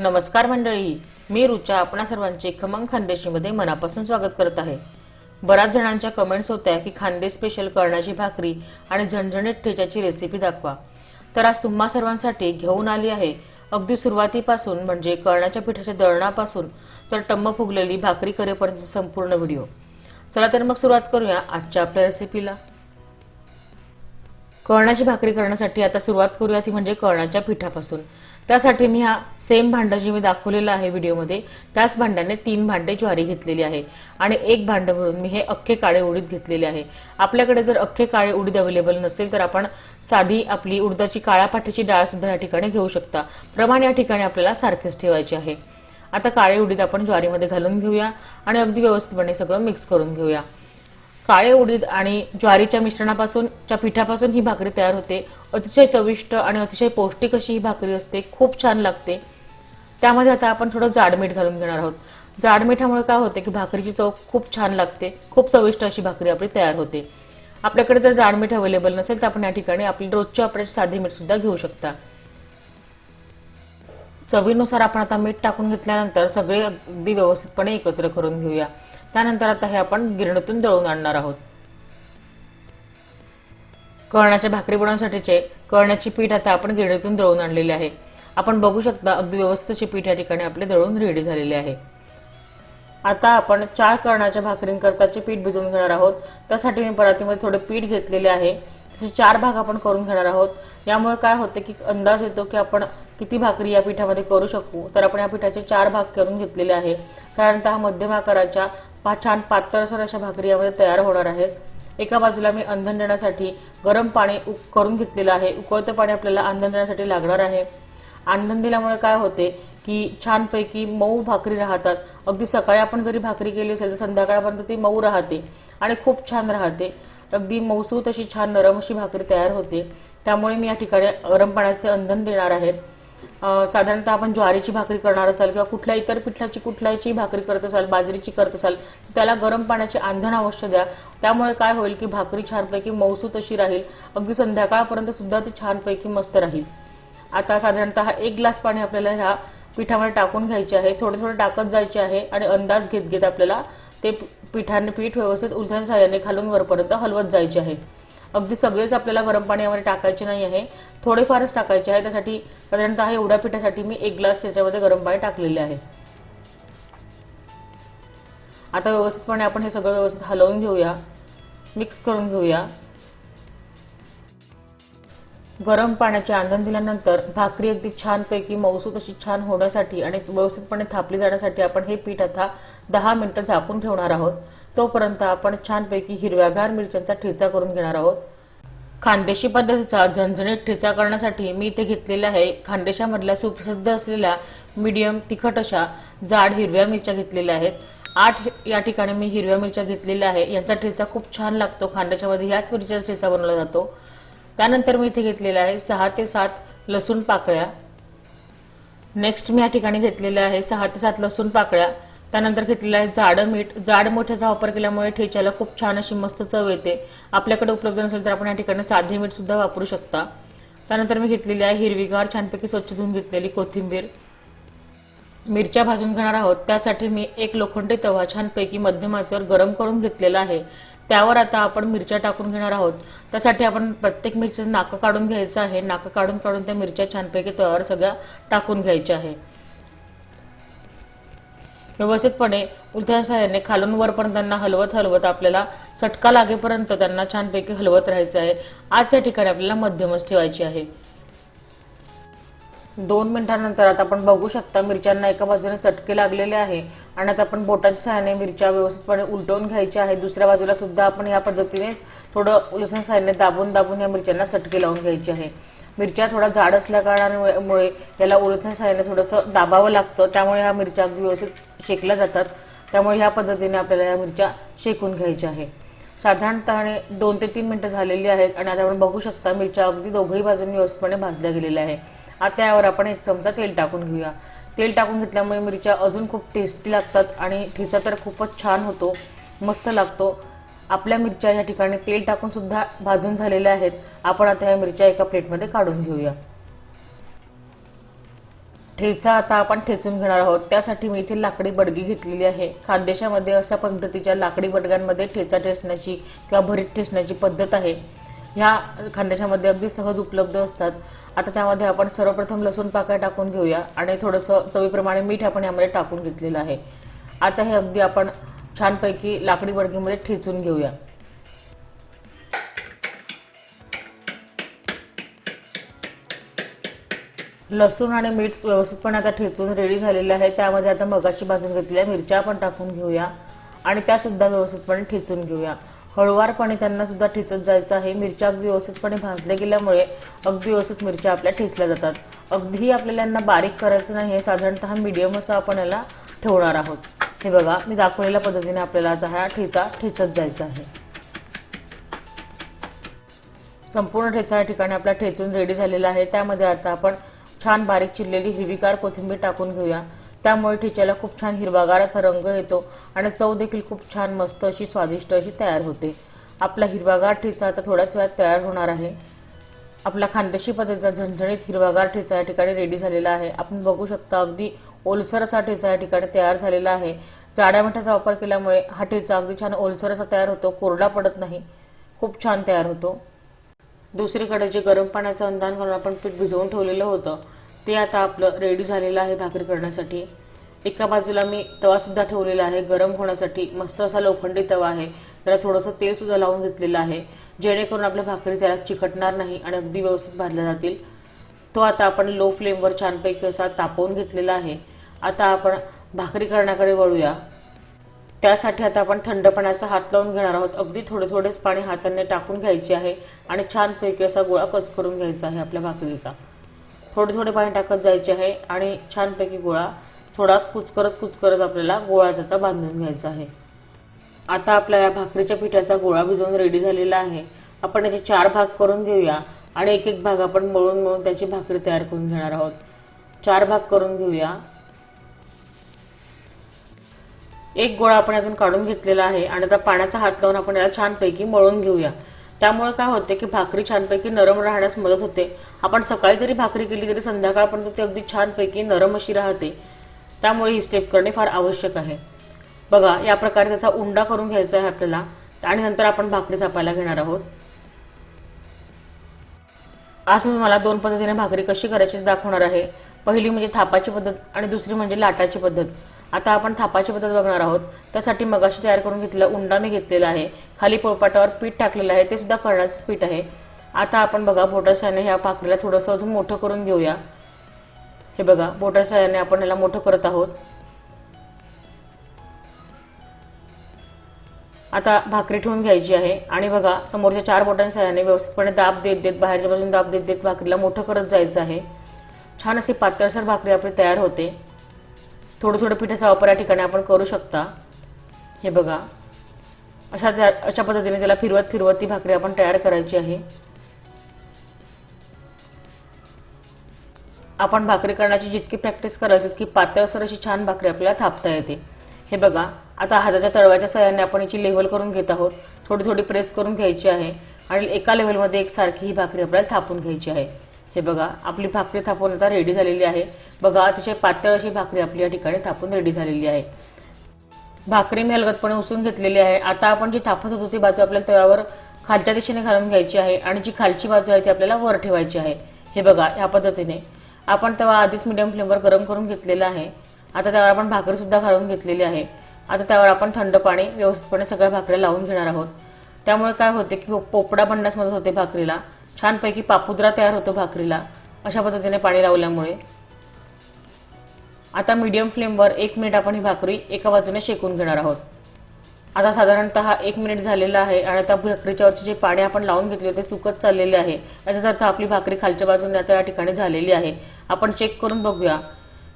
नमस्कार मंडळी मी रुचा आपणा सर्वांचे खमंग खानदेशीमध्ये मनापासून स्वागत करत आहे. बऱ्याच जणांच्या कमेंट्स होत्या की खानदेश स्पेशल कळण्याची भाकरी आणि झणझणीत ठेच्याची रेसिपी दाखवा. तर आज तुम्हा सर्वांसाठी घेऊन आली आहे. अगदी सुरुवातीपासून म्हणजे कळण्याच्या पिठाच्या दळणापासून तर टम्म फुगलेली भाकरी करेपर्यंत संपूर्ण व्हिडिओ. चला तर मग सुरुवात करूया आजच्या आपल्या रेसिपीला कळणाची भाकरी करण्यासाठी आता सुरुवात करूया ती म्हणजे कळणाच्या पिठापासून. त्यासाठी मी हा सेम भांडं जे मी दाखवलेलं आहे व्हिडिओमध्ये त्याच भांड्याने तीन भांडे ज्वारी घेतलेली आहे. आणि एक भांडं भरून मी हे अख्खे काळे उडीद घेतलेले आहे. आपल्याकडे जर अख्खे काळे उडीद अवेलेबल नसतील तर आपण साधी आपली उडदाची काळ्या पाठीची डाळ सुद्धा या ठिकाणी घेऊ शकता. प्रमाण या ठिकाणी आपल्याला सारखेच ठेवायचे आहे. आता काळे उडीद आपण ज्वारीमध्ये घालून घेऊया आणि अगदी व्यवस्थितपणे सगळं मिक्स करून घेऊया. काळे उडीद आणि ज्वारीच्या मिश्रणापासून च्या पिठापासून ही भाकरी तयार होते. अतिशय चविष्ट आणि अतिशय पौष्टिक अशी ही भाकरी असते. खूप छान लागते. त्यामध्ये आता आपण थोडं जाड मीठ घालून घेणार आहोत. जाड मिठामुळे काय होते की भाकरीची चव खूप छान लागते. खूप चविष्ट अशी भाकरी आपली तयार होते. आपल्याकडे जर जाड मीठ अवेलेबल नसेल तर आपण या ठिकाणी आपली रोजची वापरायची साधी मीठ सुद्धा घेऊ शकता. चवीनुसार आपण आता मीठ टाकून घेतल्यानंतर सगळे अगदी व्यवस्थितपणे एकत्र करून घेऊया. त्यानंतर आता हे आपण गिरणीतून दळून आणणार आहोत. कळण्याच्या भाकरी बनवण्यासाठीचे कळण्याची पीठ आता आपण गिरणीतून दळून आणलेले आहे. आपण बघू शकता अगदी व्यवस्थित पीठ या ठिकाणी आपले दळून रेडी झालेले आहे. आता आपण चार कळणाच्या भाकरींकरताचे पीठ भिजवून घेणार आहोत. त्यासाठी मी परातीमध्ये थोडे पीठ घेतलेले आहे. त्याचे चार भाग आपण करून घेणार आहोत. यामुळे काय होते की अंदाज येतो की आपण किती भाकरी या पिठामध्ये करू शकू. तर आपण या पिठाचे चार भाग करून घेतलेले आहे. साधारणतः मध्यम आकाराच्या पा छान पातळसर अशा भाकरी यामध्ये तयार होणार आहेत. एका बाजूला मी अंधन देण्यासाठी गरम पाणी उक करून घेतलेलं आहे. उकळतं पाणी आपल्याला अंधन देण्यासाठी लागणार आहे. अंधन दिल्यामुळे काय होते की छानपैकी मऊ भाकरी राहतात. अगदी सकाळी आपण जरी भाकरी केली असेल तर संध्याकाळपर्यंत ती मऊ राहते आणि खूप छान राहते. अगदी मऊसूत अशी छान नरम अशी भाकरी तयार होते. त्यामुळे मी या ठिकाणी गरम पाण्याचे अंधन देणार आहेत साधारणतः आपण ज्वारीची भाकरी करणार असाल किंवा कुठल्या इतर पिठलाची कुठल्याची भाकरी करत असाल बाजरीची करत असाल त्याला गरम पाण्याची आंधण अवश्य द्या. त्यामुळे काय होईल की भाकरी छानपैकी मऊसू तशी राहील. अगदी संध्याकाळपर्यंत सुद्धा ती छानपैकी मस्त राहील. आता साधारणतः एक ग्लास पाणी आपल्याला ह्या पिठामध्ये टाकून घ्यायचे आहे. थोडे थोडे टाकत जायचे आहे आणि अंदाज घेत घेत आपल्याला ते पिठाने पीठ व्यवस्थित उलथ्या साह्याने खालून वरपर्यंत हलवत जायचे आहे. अगदी सगळेच आपल्याला गरम पाणी यामध्ये टाकायचे नाही आहे. थोडेफारच टाकायचे आहे. त्यासाठी साधारणतः एवढ्या पिठासाठी मी एक ग्लास त्याच्यामध्ये गरम पाणी टाकलेले आहे. आता व्यवस्थितपणे आपण हे सगळं व्यवस्थित हलवून घेऊया. मिक्स करून घेऊया. गरम पाण्याचे आंदण दिल्यानंतर भाकरी अगदी छानपैकी मऊसूत अशी छान होण्यासाठी आणि व्यवस्थितपणे थापली जाण्यासाठी आपण हे पीठ आता दहा मिनिटं झाकून ठेवणार आहोत. तोपर्यंत आपण छानपैकी हिरव्यागार मिरच्यांचा ठेचा करून घेणार आहोत. खानदेशी पद्धतीचा झणझणीत ठेचा करण्यासाठी मी इथे घेतलेला आहे खानदेशामधल्या सुप्रसिद्ध असलेल्या मीडियम तिखट अशा जाड हिरव्या मिरच्या घेतलेल्या आहेत. आठ या ठिकाणी मी हिरव्या मिरच्या घेतलेल्या आहे. यांचा ठेचा खूप छान लागतो. खानदेशामध्ये ह्याच मिरच्याचा ठेचा बनवला जातो. त्यानंतर मी इथे घेतलेला आहे सहा ते सात लसूण पाकळ्या. नेक्स्ट मी या ठिकाणी घेतलेल्या आहे सहा ते सात लसूण पाकळ्या. त्यानंतर घेतलेलं आहे जाडं मीठ. जाड मोठ्याचा वापर केल्यामुळे ठेच्याला खूप छान अशी मस्त चव येते. आपल्याकडे उपलब्ध नसेल तर आपण या ठिकाणी साधे मीठ सुद्धा वापरू शकता. त्यानंतर मी घेतलेली आहे हिरवीगार छानपैकी स्वच्छ धुवून घेतलेली कोथिंबीर. मिरच्या भाजून घेणार आहोत. त्यासाठी मी एक लोखंडी तवा छानपैकी मध्यम आचेवर गरम करून घेतलेला आहे. त्यावर आता आपण मिरच्या टाकून घेणार आहोत. त्यासाठी आपण प्रत्येक मिरच्याचं नाकं काढून घ्यायचं आहे. नाकं काढून काढून त्या मिरच्या छानपैकी तव्यावर सगळ्या टाकून घ्यायच्या आहे. व्यवस्थितपणे उलथ्या सहाय्याने खालून वरपर्यंत त्यांना हलवत हलवत आपल्याला चटका लागेपर्यंत त्यांना छानपैकी हलवत राहायचं आहे. आज या ठिकाणी आपल्याला मध्यमच ठेवायची आहे. दोन मिनिटांनंतर आता आपण बघू शकता मिरच्यांना एका बाजूने चटके लागलेले आहे आणि आता आपण बोटाच्या सहाय्याने मिरच्या व्यवस्थितपणे उलटवून घ्यायच्या आहे. दुसऱ्या बाजूला सुद्धा आपण या पद्धतीनेच थोडं उलथ्या सहाय्याने दाबून दाबून या मिरच्यांना चटके लावून घ्यायचे आहे. मिरच्या थोडा जाड असल्या कारणामुळे याला उलटण्या सहाय्याने थोडंसं दाबावं लागतं. त्यामुळे ह्या मिरच्या अगदी व्यवस्थित शेकल्या जातात. त्यामुळे ह्या पद्धतीने आपल्याला या मिरच्या शेकून घ्यायच्या आहे. साधारणतः दोन ते तीन मिनटं झालेली आहेत आणि आता आपण बघू शकता मिरच्या अगदी दोघंही बाजूंनी व्यवस्थितपणे भाजल्या गेलेल्या आहे आता यावर आपण एक चमचा तेल टाकून घेऊया. तेल टाकून घेतल्यामुळे मिरच्या अजून खूप टेस्टी लागतात आणि ठेचा तर खूपच छान होतो मस्त लागतो. आपल्या मिरच्या या ठिकाणी तेल टाकून सुद्धा भाजून झालेल्या आहेत. आपण आता या मिरच्या एका प्लेटमध्ये काढून घेऊया. ठेचा आता आपण ठेचून घेणार आहोत. त्यासाठी मी इथे लाकडी बडगी घेतलेली आहे. खानदेशामध्ये अशा पद्धतीच्या लाकडी बडग्यांमध्ये ठेचा ठेचण्याची किंवा भरीत ठेचण्याची पद्धत आहे. ह्या खानदेशामध्ये अगदी सहज उपलब्ध असतात. आता त्यामध्ये आपण सर्वप्रथम लसूण पाकळ्या टाकून घेऊया आणि थोडंसं चवीप्रमाणे मीठ आपण यामध्ये टाकून घेतलेलं आहे. आता हे अगदी आपण छानपैकी लाकडी बडकीमध्ये ठेचून घेऊया. लसूण आणि मीठ व्यवस्थितपणे आता ठेचून रेडी झालेले आहे. त्यामध्ये आता मगाशी भाजून घेतलेल्या मिरच्या पण टाकून घेऊया. आणि त्यासुद्धा व्यवस्थितपणे ठेचून घेऊया. हळुवारपणे त्यांना सुद्धा ठेचत जायचं आहे. मिरच्या अगदी व्यवस्थितपणे भाजल्या गेल्यामुळे अगदी व्यवस्थित मिरच्या आपल्या ठेचल्या जातात. अगदीही आपल्याला यांना बारीक करायचं नाही आहे. साधारणतः मीडियम असं आपण याला ठेवणार आहोत. हे बघा मी दाखवलेल्या पद्धतीने आपल्याला आता हा ठेचा ठेचत जायचा आहे. संपूर्ण ठेचा या ठिकाणी आपला ठेचून रेडी झालेला आहे. त्यामध्ये आता आपण छान बारीक चिरलेली हिरवीगार कोथिंबीर टाकून घेऊया. त्यामुळे ठेच्याला खूप छान हिरवागाराचा रंग येतो आणि चव देखील खूप छान मस्त अशी स्वादिष्ट अशी तयार होते. आपला हिरवागार ठेचा आता थोड्याच वेळात तयार होणार आहे. आपला खानदेशी पद्धतीचा झणझणीत हिरवागार ठेचा या ठिकाणी रेडी झालेला आहे. आपण बघू शकता अगदी ओलसरासाठीचा या ठिकाणी तयार झालेला आहे. जाड्या मिठाचा वापर केल्यामुळे हा ठेचा अगदी छान ओलसर असा तयार होतो. कोरडा पडत नाही. खूप छान तयार होतो. दुसरीकडे जे गरम पाण्याचं अंदान घालून आपण पीठ भिजवून ठेवलेलं होतं ते आता आपलं रेडी झालेलं आहे भाकरी करण्यासाठी. एका बाजूला मी तवासुद्धा ठेवलेला आहे. गरम होण्यासाठी मस्त असा लोखंडी तवा आहे. त्याला थोडंसं तेलसुद्धा लावून घेतलेलं आहे. जेणेकरून आपल्या भाकरी त्याला चिकटणार नाही आणि अगदी व्यवस्थित भाजल्या जातील. तो आता आपण लो फ्लेमवर छानपैकी असा तापवून घेतलेला आहे. आता आपण भाकरी करण्याकडे वळूया. त्यासाठी आता आपण थंड पाण्याचा हात लावून घेणार आहोत. अगदी थोडे थोडेच पाणी हाताने टाकून घ्यायचे आहे आणि छानपैकी असा गोळा कच करून घ्यायचा आहे आपल्या भाकरीचा. थोडे थोडे पाणी टाकत जायचे आहे आणि छानपैकी गोळा थोडा कुचकरत कुचकरत आपल्याला गोळा त्याचा बांधून घ्यायचा आहे. आता आपल्या या भाकरीच्या पिठाचा गोळा भिजवून रेडी झालेला आहे. आपण याचे चार भाग करून घेऊया. आणि एक एक भाग आपण मळून मळून त्याची भाकरी तयार करून घेणार आहोत. चार भाग करून घेऊया. एक गोळा आपण यातून काढून घेतलेला आहे आणि आता पाण्याचा हात लावून आपण याला छानपैकी मळून घेऊया. त्यामुळे काय होते की भाकरी छानपैकी नरम राहण्यास मदत होते. आपण सकाळी जरी भाकरी केली तरी संध्याकाळपर्यंत ती अगदी छानपैकी नरम अशी राहते. त्यामुळे ही स्टेप करणे फार आवश्यक आहे. बघा या प्रकारे त्याचा उंडा करून घ्यायचा आहे आपल्याला. आणि नंतर आपण भाकरी थापायला घेणार आहोत. आज मी मला दोन पद्धतीने भाकरी कशी करायची दाखवणार आहे. पहिली म्हणजे थापाची पद्धत आणि दुसरी म्हणजे लाटाची पद्धत. आता आपण थापाची पद्धत बघणार आहोत. त्यासाठी मगाशी तयार करून घेतलेला उंडा मी घेतलेला आहे. खाली पोळपाटावर पीठ टाकलेलं आहे. ते सुद्धा करण्याचं पीठ आहे. आता आपण बघा बोटाशाने ह्या भाकरीला थोडंसं अजून मोठं करून घेऊया. हे बघा बोटाशाने आपण ह्याला मोठं करत आहोत. आता भाकरी ठेवून घ्यायची आहे. आणि बघा समोरच्या चार बोटांच्या सहाय्याने व्यवस्थितपणे दाब देत देत बाहेरच्या बाजून दाब देत देत भाकरीला मोठं करत जायचं आहे. छान अशी पातळसर भाकरी आपली तयार होते. थोडं थोडं पिठाचा वापर या ठिकाणी आपण करू शकता. हे बघा. अशा त्या अशा पद्धतीने त्याला फिरवत फिरवत ती भाकरी आपण तयार करायची आहे. आपण भाकरी करण्याची जितकी प्रॅक्टिस कराल तितकी पातळसर अशी छान भाकरी आपल्याला थापता येते. हे बघा. आता हाताच्या तळव्याच्या सहाय्याने आपण याची लेवल करून घेत आहोत. थोडी थोडी प्रेस करून घ्यायची आहे आणि एका लेवलमध्ये एकसारखी ही भाकरी आपल्याला थापून घ्यायची आहे. हे बघा आपली भाकरी थापून आता रेडी झालेली आहे. बघा अतिशय पातळ अशी भाकरी आपली या ठिकाणी थापून रेडी झालेली आहे. भाकरी मी हलगतपणे उचलून घेतलेली आहे. आता आपण जी थापत होतो ती बाजू आपल्याला तव्यावर खालच्या दिशेने घालून घ्यायची आहे आणि जी खालची बाजू आहे ती आपल्याला वर ठेवायची आहे. हे बघा या पद्धतीने. आपण तेव्हा आधीच मिडियम फ्लेमवर गरम करून घेतलेला आहे. आता त्यावर आपण भाकरीसुद्धा घालून घेतलेली आहे. आता त्यावर आपण थंड पाणी व्यवस्थितपणे सगळ्या भाकऱ्या लावून घेणार आहोत. त्यामुळे काय होते की पोपडा बनण्यास मदत होते भाकरीला. छानपैकी पापुद्रा तयार होतो भाकरीला. अशा पद्धतीने पाणी लावल्यामुळे. आता मीडियम फ्लेमवर एक मिनिट आपण ही भाकरी एका बाजूने शेकून घेणार आहोत. आता साधारणतः एक मिनिट झालेला आहे आणि त्या भाकरीच्यावरचे जे पाणी आपण लावून घेतले होते सुकत चाललेले आहे. याचाच अर्थ आपली भाकरी खालच्या बाजूने आता या ठिकाणी झालेली आहे. आपण चेक करून बघूया.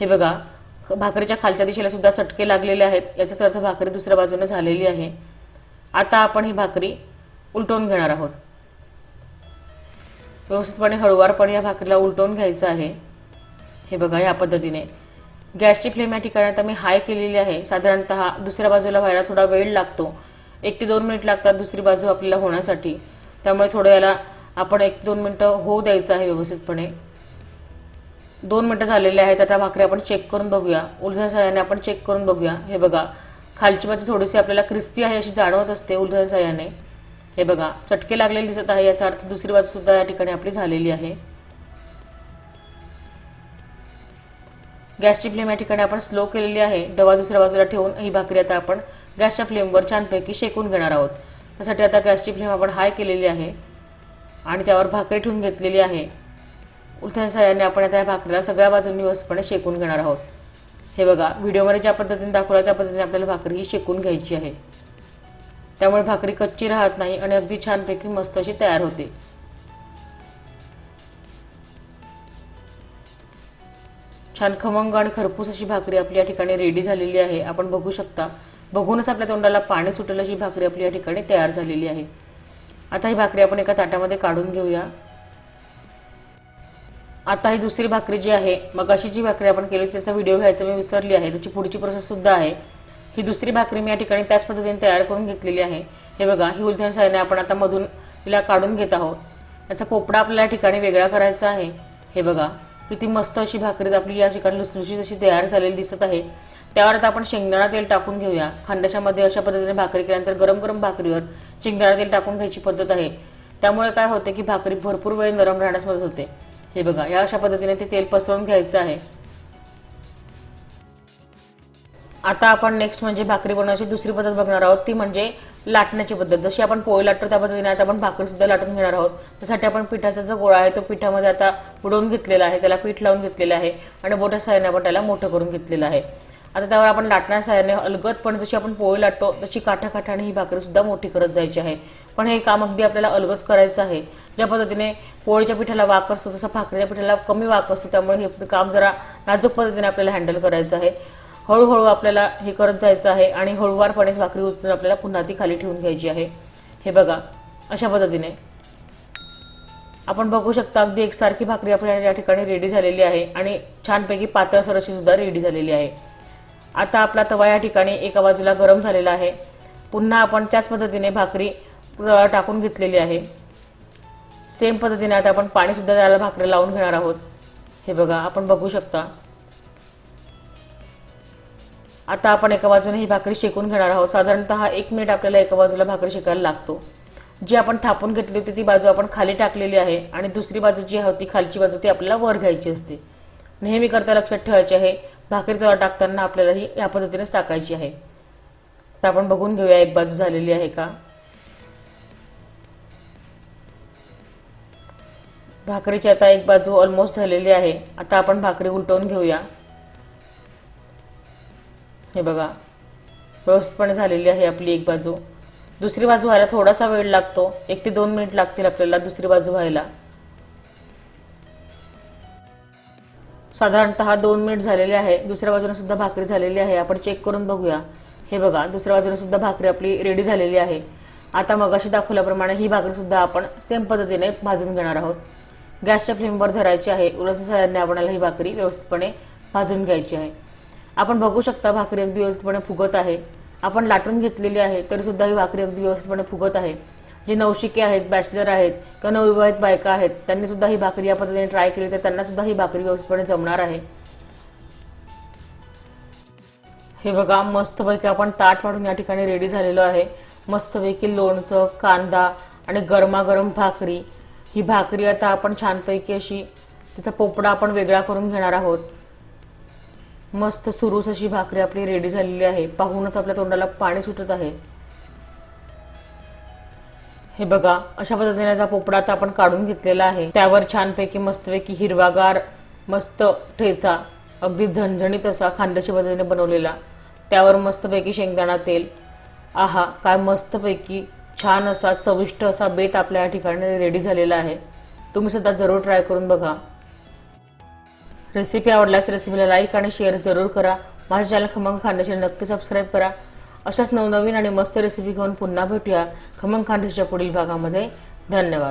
हे बघा. भाकरीच्या खालच्या दिशेला सुद्धा चटके लागलेले आहेत. याचाच अर्थ भाकरी दुसऱ्या बाजूने झालेली आहे. आता आपण ही भाकरी उलटवून घेणार आहोत. व्यवस्थितपणे हळुवारपणे या भाकरीला उलटवून घ्यायचं आहे. हे बघा या पद्धतीने. गॅसची फ्लेम या ठिकाणी आता मी हाय केलेली आहे. साधारणतः दुसऱ्या बाजूला व्हायला थोडा वेळ लागतो. एक ते दोन मिनिट लागतात दुसरी बाजू आपल्याला होण्यासाठी. त्यामुळे थोडं याला आपण एक दोन मिनटं होऊ द्यायचं आहे व्यवस्थितपणे. दोन मिनटं झालेले आहेत आता भाकरी आपण चेक करून बघूया. उलझ्या साह्याने आपण चेक करून बघूया. हे बघा खालची बाजू थोडीशी आपल्याला क्रिस्पी आहे अशी जाणवत असते उलझ्या साह्याने. हे बघा चटके लागलेले दिसत आहे याचा अर्थ दुसरी बाजू सुद्धा या ठिकाणी आपली झालेली आहे. गॅसची फ्लेम या ठिकाणी आपण स्लो केलेली आहे. दवा दुसऱ्या बाजूला ठेवून ही भाकरी आता आपण गॅसच्या फ्लेमवर छानपैकी शेकून घेणार आहोत. त्यासाठी आता गॅसची फ्लेम आपण हाय केलेली आहे. आणि त्यावर भाकरी ठेवून घेतलेली आहे. उलथ्या सहाय्याने आपण आता या भाकरीला सगळ्या बाजूंनी व्यवस्थितपणे शेकून घेणार आहोत. हे बघा व्हिडिओमध्ये ज्या पद्धतीने दाखवला त्या पद्धतीने आपल्याला भाकरी ही शेकून घ्यायची आहे. त्यामुळे भाकरी कच्ची राहत नाही आणि अगदी छानपैकी मस्त अशी तयार होते. छान खमंग आणि खरपूस अशी भाकरी आपली या ठिकाणी रेडी झालेली आहे. आपण बघू शकता बघूनच आपल्या तोंडाला पाणी सुटेल अशी भाकरी आपली या ठिकाणी तयार झालेली आहे. आता ही भाकरी आपण एका ताटामध्ये काढून घेऊया. आता ही दुसरी भाकरी जी आहे मग अशी जी भाकरी आपण केली त्याचा व्हिडिओ घ्यायचा मी विसरली आहे. त्याची पुढची प्रोसेससुद्धा आहे. ही दुसरी भाकरी मी या ठिकाणी त्याच पद्धतीने तयार करून घेतलेली आहे. हे बघा ही उलथ्या साह्याने आपण आता मधून तिला काढून घेत आहोत. याचा पोपडा आपल्याला या ठिकाणी वेगळा करायचा आहे. हे बघा किती मस्त अशी भाकरी आपली या ठिकाणी लुसलुशी तशी तयार झालेली दिसत आहे. त्यावर आता आपण शेंगदाणा तेल टाकून घेऊया. खांद्याच्यामध्ये अशा पद्धतीने भाकरी केल्यानंतर गरम गरम भाकरीवर शेंगदाणा तेल टाकून घ्यायची पद्धत आहे. त्यामुळे काय होते की भाकरी भरपूर वेळ नरम राहण्यास मदत होते. हे बघा या अशा पद्धतीने ते तेल पसरवून घ्यायचं आहे. आता आपण नेक्स्ट म्हणजे भाकरी बनवण्याची दुसरी पद्धत बघणार आहोत. ती म्हणजे लाटण्याची पद्धत. जशी आपण पोळी लाटतो त्या पद्धतीने आता आपण भाकरी सुद्धा लाटून घेणार आहोत. त्यासाठी आपण पिठाचा जो गोळा आहे तो पिठामध्ये आता बुडवून घेतलेला आहे. त्याला पीठ लावून घेतलेलं आहे आणि मोठ्या सहाय्याने आपण त्याला मोठं करून घेतलेलं आहे. आता त्यावर आपण लाटण्या सहाय्याने अलगदपणे जशी आपण पोळी लाटतो तशी काठा काठाने ही भाकरी सुद्धा मोठी करत जायची आहे. पण हे काम अगदी आपल्याला अलगद करायचं आहे. ज्या पद्धतीने पोळीच्या पिठाला वाक असतो तसं भाकरीच्या पिठाला कमी वाक असतो त्यामुळे हे काम जरा नाजूक पद्धतीने आपल्याला हँडल करायचं आहे. हळूहळू आपल्याला हे करत जायचं आहे आणि हळूवारपणेच भाकरी उचलून आपल्याला पुन्हा ती खाली ठेवून घ्यायची आहे. हे बघा अशा पद्धतीने. आपण बघू शकता अगदी एकसारखी भाकरी आपल्याला या ठिकाणी रेडी झालेली आहे आणि छानपैकी पातळसर अशी सुद्धा रेडी झालेली आहे. आता आपला तवा या ठिकाणी एका बाजूला गरम झालेला आहे. पुन्हा आपण त्याच पद्धतीने भाकरी टाकून घेतलेली आहे. सेम पद्धतीने आता आपण पाणीसुद्धा त्याला भाकरी लावून घेणार आहोत. हे बघा आपण बघू शकता. आता आपण एका बाजूने ही भाकरी शेकून घेणार आहोत. साधारणतः एक मिनिट आपल्याला एका बाजूला भाकरी शेकायला लागतो. जी आपण थापून घेतली होती ती बाजू आपण खाली टाकलेली आहे आणि दुसरी बाजू जी होती खालची बाजू ती आपल्याला वर घ्यायची असते. नेहमी करता लक्षात ठेवायची आहे भाकरी तवा टाकताना आपल्याला ही या पद्धतीनेच टाकायची आहे. तर आपण बघून घेऊया एक बाजू झालेली आहे का? भाकरीची आता एक बाजू ऑलमोस्ट झालेली आहे. आता आपण भाकरी उलटवून घेऊया. हे बघा. व्यवस्थितपणे झालेली आहे आपली एक बाजू. दुसरी बाजू व्हायला थोडासा वेळ लागतो. एक ते दोन मिनिट लागतील आपल्याला दुसरी बाजू व्हायला. साधारणतः दोन मिनिट झालेले आहे. दुसऱ्या बाजूने सुद्धा भाकरी झालेली आहे. आपण चेक करून बघूया. हे बघा. दुसऱ्या बाजूने सुद्धा भाकरी आपली रेडी झालेली आहे. आता मगाशी दाखवल्याप्रमाणे ही भाकरी सुद्धा आपण सेम पद्धतीने भाजून घेणार आहोत. गॅसच्या फ्लेमवर धरायची आहे. उरस साह्याने आपणाला ही भाकरी व्यवस्थितपणे भाजून घ्यायची आहे. आपण बघू शकता भाकरी अगदी व्यवस्थितपणे फुगत आहे. आपण लाटून घेतलेली आहे तरीसुद्धा ही भाकरी अगदी व्यवस्थितपणे फुगत आहे. जे नवशिके आहेत बॅचलर आहेत किंवा नवविवाहित बायका आहेत त्यांनीसुद्धा ही भाकरी या पद्धतीने ट्राय केली तर त्यांनासुद्धा ही भाकरी व्यवस्थितपणे जमणार आहे. हे बघा मस्तपैकी आपण ताट वाढून या ठिकाणी रेडी झालेलो आहे. मस्तपैकी लोणचं कांदा आणि गरमागरम भाकरी ही भाकरी आता आपण छानपैकी अशी तिचा पोपडा आपण वेगळा करून घेणार आहोत. मस्त सुरूस अशी भाकरी आपली रेडी झालेली आहे. पाहूनच आपल्या तोंडाला पाणी सुटत आहे. हे बघा अशा पद्धतीने पोपडा आता आपण काढून घेतलेला आहे. त्यावर छानपैकी मस्तपैकी हिरवागार मस्त ठेचा अगदी झणझणीत असा खांद्याच्या पद्धतीने बनवलेला. त्यावर मस्तपैकी शेंगदाणा तेल. आहा काय मस्तपैकी छान असा चविष्ट असा बेत आपल्या या ठिकाणी रेडी झालेला आहे. तुम्ही सुद्धा जरूर ट्राय करून बघा. रेसिपी आवडल्यास रेसिपीला लाईक आणि शेअर जरूर करा. माझ्या चॅनल खमंग खानदेशी नक्की सबस्क्राईब करा. अशाच नवनवीन आणि मस्त रेसिपी घेऊन पुन्हा भेटूया खमंग खानदेशीच्या पुढील भागामध्ये. धन्यवाद.